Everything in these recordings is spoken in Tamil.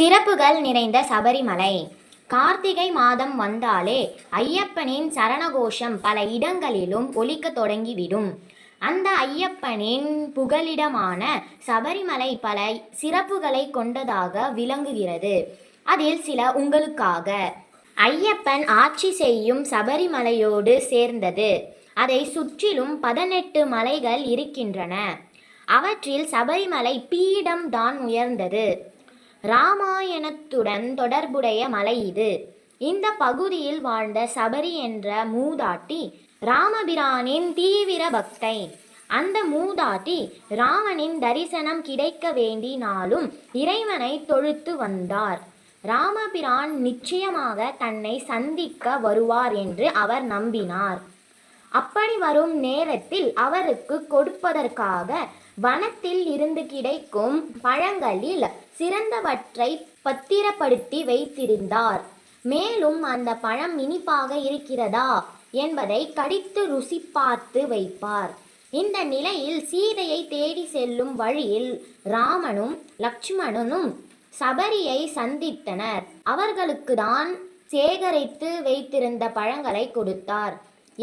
சிறப்புகள் நிறைந்த சபரிமலை. கார்த்திகை மாதம் வந்தாலே ஐயப்பனின் சரணகோஷம் பல இடங்களிலும் ஒலிக்க தொடங்கிவிடும். அந்த ஐயப்பனின் புகலிடமான சபரிமலை பல சிறப்புகளை கொண்டதாக விளங்குகிறது. அதில் சில உங்களுக்காக. ஐயப்பன் ஆட்சி செய்யும் சபரிமலையோடு சேர்ந்தது. அதை சுற்றிலும் பதினெட்டு மலைகள் இருக்கின்றன. அவற்றில் சபரிமலை பீடம் தான் உயர்ந்தது. ராமாயணத்துடன் தொடர்புடைய மலை இது. இந்த பகுதியில் வாழ்ந்த சபரி என்ற மூதாட்டி ராமபிரானின் தீவிர பக்தை. அந்த மூதாட்டி ராமனின் தரிசனம் கிடைக்க வேண்டினாலும் இறைவனை தொழுத்து வந்தார். ராமபிரான் நிச்சயமாக தன்னை சந்திக்க வருவார் என்று அவர் நம்பினார். அப்படி வரும் நேரத்தில் அவருக்கு கொடுப்பதற்காக வனத்தில் இருந்து கிடைக்கும் பழங்களில் சிறந்தவற்றை பத்திரப்படுத்தி வைத்திருந்தார். மேலும் அந்த பழம் இனிப்பாக இருக்கிறதா என்பதை கடித்து ருசி பார்த்து வைப்பார். இந்த நிலையில் சீதையை தேடி செல்லும் வழியில் ராமனும் லக்ஷ்மணனும் சபரியை சந்தித்தனர். அவர்களுக்கு தான் சேகரித்து வைத்திருந்த பழங்களை கொடுத்தார்.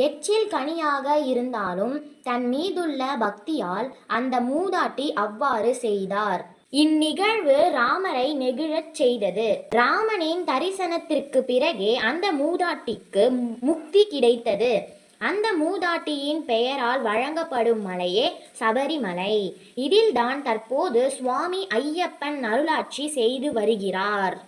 எச்சில் கனியாக இருந்தாலும் தன் மீதுள்ள பக்தியால் அந்த மூதாட்டி அவ்வாறு செய்தார். இந்நிகழ்வு ராமரை நெகிழச் செய்தது. ராமனின் தரிசனத்திற்கு பிறகே அந்த மூதாட்டிக்கு முக்தி கிடைத்தது. அந்த மூதாட்டியின் பெயரால் வழங்கப்படும் மலையே சபரிமலை. இதில்தான் தற்போது சுவாமி ஐயப்பன் அருளாட்சி செய்து வருகிறார்.